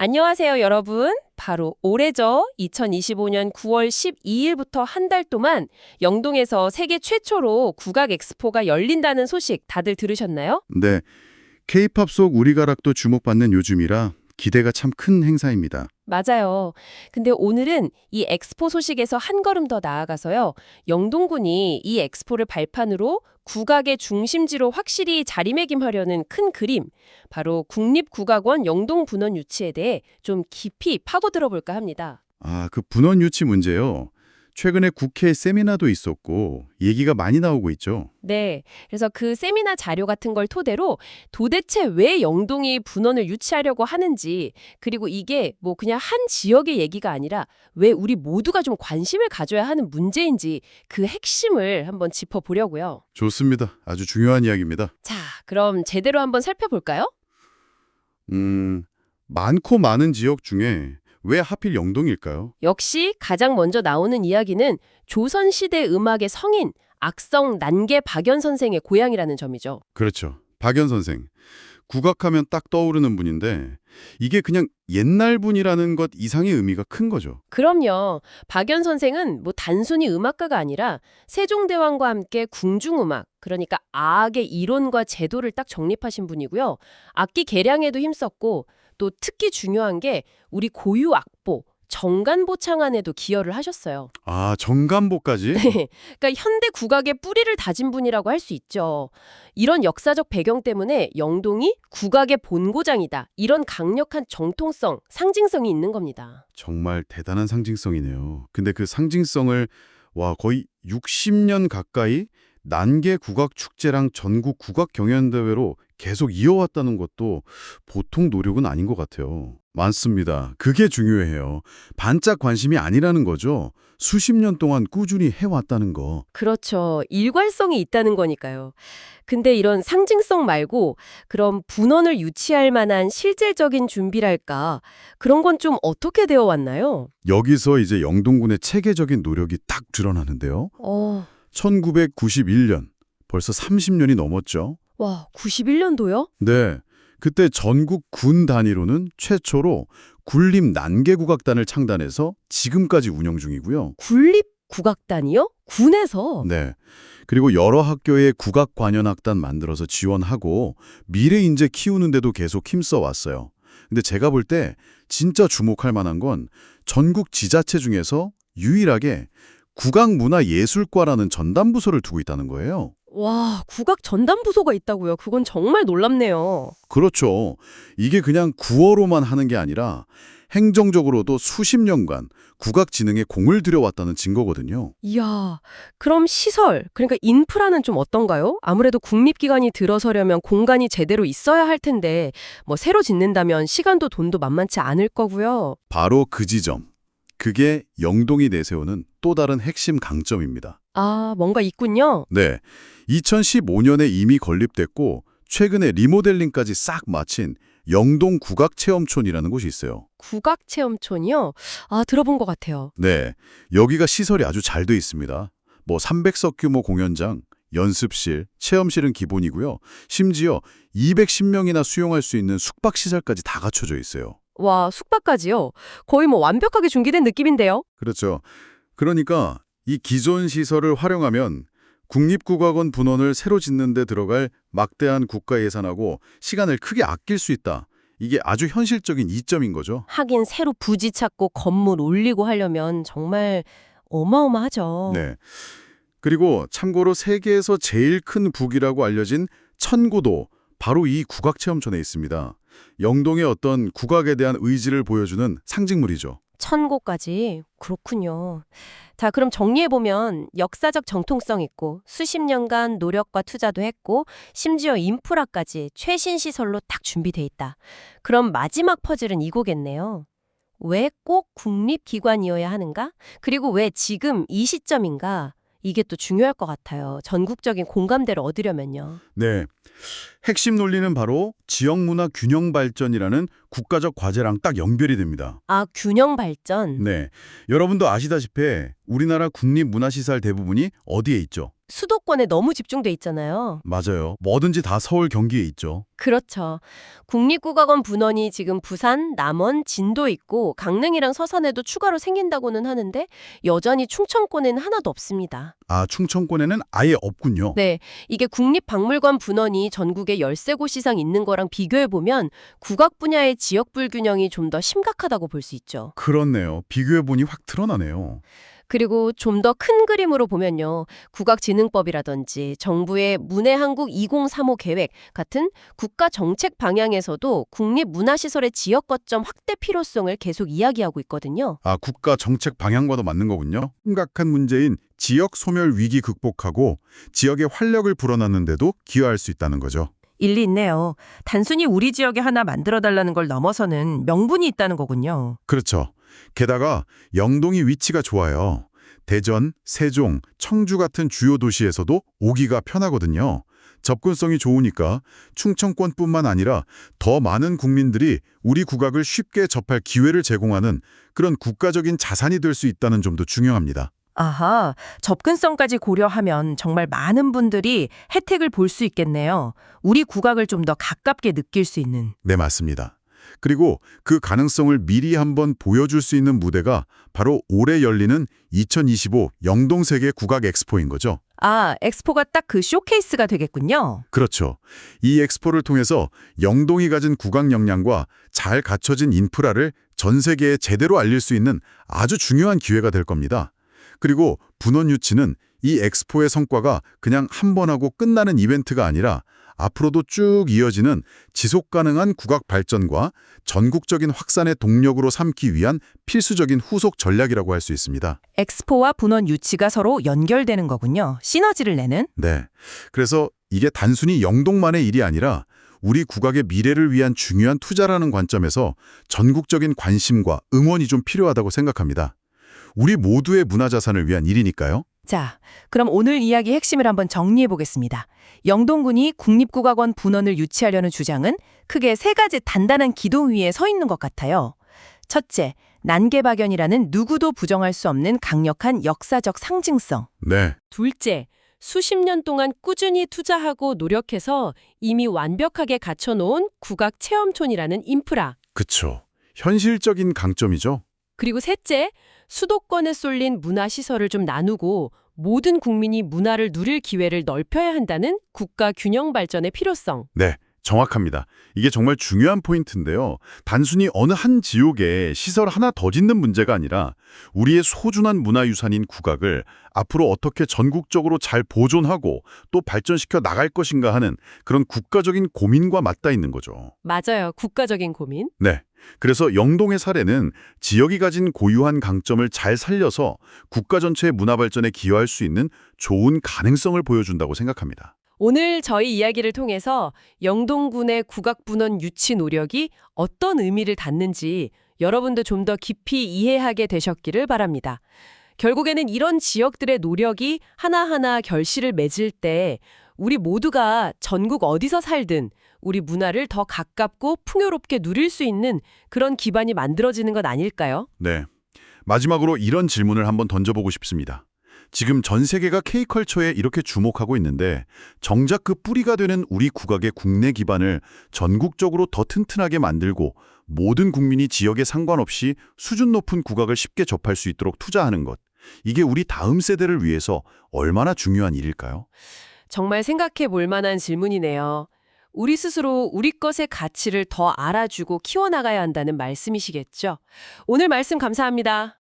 안녕하세요, 여러분. 바로 올해죠. 2025년 9월 12일부터 한 달 동안 영동에서 세계 최초로 국악 엑스포가 열린다는 소식 다들 들으셨나요? 네, K-팝 속 우리 가락도 주목받는 요즘이라 기대가 참 큰 행사입니다. 맞아요. 근데 오늘은 이 엑스포 소식에서 한 걸음 더 나아가서요. 영동군이 이 엑스포를 발판으로 국악의 중심지로 확실히 자리매김하려는 큰 그림, 바로 국립국악원 영동분원 유치에 대해 좀 깊이 파고 들어볼까 합니다. 아, 그 분원 유치 문제요. 최근에 국회 세미나도 있었고 얘기가 많이 나오고 있죠. 네. 그래서 그 세미나 자료 같은 걸 토대로 도대체 왜 영동이 분원을 유치하려고 하는지, 그리고 이게 뭐 그냥 한 지역의 얘기가 아니라 왜 우리 모두가 좀 관심을 가져야 하는 문제인지 그 핵심을 한번 짚어보려고요. 좋습니다. 아주 중요한 이야기입니다. 자, 그럼 제대로 한번 살펴볼까요? 음, 많고 많은 지역 중에 왜 하필 영동일까요? 역시 가장 먼저 나오는 이야기는 조선시대 음악의 성인, 악성 난계 박연 선생의 고향이라는 점이죠. 그렇죠. 박연 선생. 국악하면 딱 떠오르는 분인데 이게 그냥 옛날 분이라는 것 이상의 의미가 큰 거죠. 그럼요. 박연 선생은 뭐 단순히 음악가가 아니라 세종대왕과 함께 궁중음악, 그러니까 아악의 이론과 제도를 딱 정립하신 분이고요. 악기 개량에도 힘썼고 또 특히 중요한 게 우리 고유 악보, 정간보 창안에도 기여를 하셨어요. 아, 정감보까지? 그러니까 현대 국악의 뿌리를 다진 분이라고 할 수 있죠. 이런 역사적 배경 때문에 영동이 국악의 본고장이다. 이런 강력한 정통성, 상징성이 있는 겁니다. 정말 대단한 상징성이네요. 근데 그 상징성을 와 거의 60년 가까이 난계 국악 축제랑 전국 국악 경연 대회로 계속 이어왔다는 것도 보통 노력은 아닌 것 같아요. 많습니다. 그게 중요해요. 반짝 관심이 아니라는 거죠. 수십 년 동안 꾸준히 해왔다는 거. 그렇죠. 일관성이 있다는 거니까요. 근데 이런 상징성 말고 그럼 분원을 유치할 만한 실질적인 준비랄까 그런 건 좀 어떻게 되어 왔나요? 여기서 이제 영동군의 체계적인 노력이 딱 드러나는데요. 어, 1991년, 벌써 30년이 넘었죠. 와, 91년도요? 네. 그때 전국 군 단위로는 최초로 굴림 난계국악단을 창단해서 지금까지 운영 중이고요. 군립 국악단이요? 군에서? 네. 그리고 여러 학교에 국악 관현악단 만들어서 지원하고 미래 인재 키우는데도 계속 힘써 왔어요. 근데 제가 볼 때 진짜 주목할 만한 건 전국 지자체 중에서 유일하게 국악문화예술과라는 전담 부서를 두고 있다는 거예요. 와, 국악 전담 부서가 있다고요. 그건 정말 놀랍네요. 그렇죠. 이게 그냥 구어로만 하는 게 아니라 행정적으로도 수십 년간 국악 진흥에 공을 들여왔다는 증거거든요. 이야, 그럼 시설, 그러니까 인프라는 좀 어떤가요? 아무래도 국립기관이 들어서려면 공간이 제대로 있어야 할 텐데, 뭐 새로 짓는다면 시간도 돈도 만만치 않을 거고요. 바로 그 지점. 그게 영동이 내세우는 또 다른 핵심 강점입니다. 아, 뭔가 있군요. 네. 2015년에 이미 건립됐고 최근에 리모델링까지 싹 마친 영동 국악체험촌이라는 곳이 있어요. 국악체험촌이요? 아, 들어본 것 같아요. 네. 여기가 시설이 아주 잘 돼 있습니다. 뭐 300석 규모 공연장, 연습실, 체험실은 기본이고요. 심지어 210명이나 수용할 수 있는 숙박시설까지 다 갖춰져 있어요. 와, 숙박까지요? 거의 뭐 완벽하게 준비된 느낌인데요? 그렇죠. 그러니까 이 기존 시설을 활용하면 국립국악원 분원을 새로 짓는 데 들어갈 막대한 국가 예산하고 시간을 크게 아낄 수 있다. 이게 아주 현실적인 이점인 거죠. 하긴 새로 부지 찾고 건물 올리고 하려면 정말 어마어마하죠. 네. 그리고 참고로 세계에서 제일 큰 북이라고 알려진 천고도 바로 이 국악체험촌에 있습니다. 영동의 어떤 국악에 대한 의지를 보여주는 상징물이죠. 천고까지 그렇군요. 자, 그럼 정리해보면 역사적 정통성 있고 수십 년간 노력과 투자도 했고 심지어 인프라까지 최신 시설로 딱 준비돼 있다. 그럼 마지막 퍼즐은 이거겠네요. 왜 꼭 국립기관이어야 하는가? 그리고 왜 지금 이 시점인가? 이게 또 중요할 것 같아요. 전국적인 공감대를 얻으려면요. 네. 핵심 논리는 바로 지역 문화 균형 발전이라는 국가적 과제랑 딱 연결이 됩니다. 아, 균형 발전. 네. 여러분도 아시다시피 우리나라 국립문화시설 대부분이 어디에 있죠? 수도권에 너무 집중돼 있잖아요. 맞아요. 뭐든지 다 서울 경기에 있죠. 그렇죠. 국립국악원 분원이 지금 부산, 남원, 진도 있고 강릉이랑 서산에도 추가로 생긴다고는 하는데 여전히 충청권에는 하나도 없습니다. 아, 충청권에는 아예 없군요. 네, 이게 국립박물관 분원이 전국에 13곳 이상 있는 거랑 비교해 보면 국악 분야의 지역 불균형이 좀 더 심각하다고 볼 수 있죠. 그렇네요. 비교해 보니 확 드러나네요. 그리고 좀 더 큰 그림으로 보면요. 국악진흥법이라든지 정부의 문해한국 2035 계획 같은 국가 정책 방향에서도 국립문화시설의 지역 거점 확대 필요성을 계속 이야기하고 있거든요. 아, 국가 정책 방향과도 맞는 거군요. 심각한 문제인 지역 소멸 위기 극복하고 지역의 활력을 불어넣는데도 기여할 수 있다는 거죠. 일리 있네요. 단순히 우리 지역에 하나 만들어달라는 걸 넘어서는 명분이 있다는 거군요. 그렇죠. 게다가 영동이 위치가 좋아요. 대전, 세종, 청주 같은 주요 도시에서도 오기가 편하거든요. 접근성이 좋으니까 충청권뿐만 아니라 더 많은 국민들이 우리 국악을 쉽게 접할 기회를 제공하는 그런 국가적인 자산이 될 수 있다는 점도 중요합니다. 아하, 접근성까지 고려하면 정말 많은 분들이 혜택을 볼 수 있겠네요. 우리 국악을 좀 더 가깝게 느낄 수 있는. 네, 맞습니다. 그리고 그 가능성을 미리 한번 보여줄 수 있는 무대가 바로 올해 열리는 2025 영동세계 국악 엑스포인 거죠. 아, 엑스포가 딱 그 쇼케이스가 되겠군요. 그렇죠. 이 엑스포를 통해서 영동이 가진 국악 역량과 잘 갖춰진 인프라를 전 세계에 제대로 알릴 수 있는 아주 중요한 기회가 될 겁니다. 그리고 분원 유치는 이 엑스포의 성과가 그냥 한 번 하고 끝나는 이벤트가 아니라 앞으로도 쭉 이어지는 지속 가능한 국악 발전과 전국적인 확산의 동력으로 삼기 위한 필수적인 후속 전략이라고 할 수 있습니다. 엑스포와 분원 유치가 서로 연결되는 거군요. 시너지를 내는. 네. 그래서 이게 단순히 영동만의 일이 아니라 우리 국악의 미래를 위한 중요한 투자라는 관점에서 전국적인 관심과 응원이 좀 필요하다고 생각합니다. 우리 모두의 문화자산을 위한 일이니까요. 자, 그럼 오늘 이야기 핵심을 한번 정리해 보겠습니다. 영동군이 국립국악원 분원을 유치하려는 주장은 크게 세 가지 단단한 기둥 위에 서 있는 것 같아요. 첫째, 난개박연이라는 누구도 부정할 수 없는 강력한 역사적 상징성. 네. 둘째, 수십 년 동안 꾸준히 투자하고 노력해서 이미 완벽하게 갖춰놓은 국악 체험촌이라는 인프라. 그쵸. 현실적인 강점이죠. 그리고 셋째, 수도권에 쏠린 문화시설을 좀 나누고 모든 국민이 문화를 누릴 기회를 넓혀야 한다는 국가 균형 발전의 필요성. 네. 정확합니다. 이게 정말 중요한 포인트인데요. 단순히 어느 한 지역에 시설 하나 더 짓는 문제가 아니라 우리의 소중한 문화유산인 국악을 앞으로 어떻게 전국적으로 잘 보존하고 또 발전시켜 나갈 것인가 하는 그런 국가적인 고민과 맞닿아 있는 거죠. 맞아요. 국가적인 고민. 네. 그래서 영동의 사례는 지역이 가진 고유한 강점을 잘 살려서 국가 전체의 문화 발전에 기여할 수 있는 좋은 가능성을 보여준다고 생각합니다. 오늘 저희 이야기를 통해서 영동군의 국악분원 유치 노력이 어떤 의미를 닫는지 여러분도 좀 더 깊이 이해하게 되셨기를 바랍니다. 결국에는 이런 지역들의 노력이 하나하나 결실을 맺을 때 우리 모두가 전국 어디서 살든 우리 문화를 더 가깝고 풍요롭게 누릴 수 있는 그런 기반이 만들어지는 것 아닐까요? 네. 마지막으로 이런 질문을 한번 던져보고 싶습니다. 지금 전 세계가 K컬처에 이렇게 주목하고 있는데 정작 그 뿌리가 되는 우리 국악의 국내 기반을 전국적으로 더 튼튼하게 만들고 모든 국민이 지역에 상관없이 수준 높은 국악을 쉽게 접할 수 있도록 투자하는 것. 이게 우리 다음 세대를 위해서 얼마나 중요한 일일까요? 정말 생각해 볼 만한 질문이네요. 우리 스스로 우리 것의 가치를 더 알아주고 키워나가야 한다는 말씀이시겠죠? 오늘 말씀 감사합니다.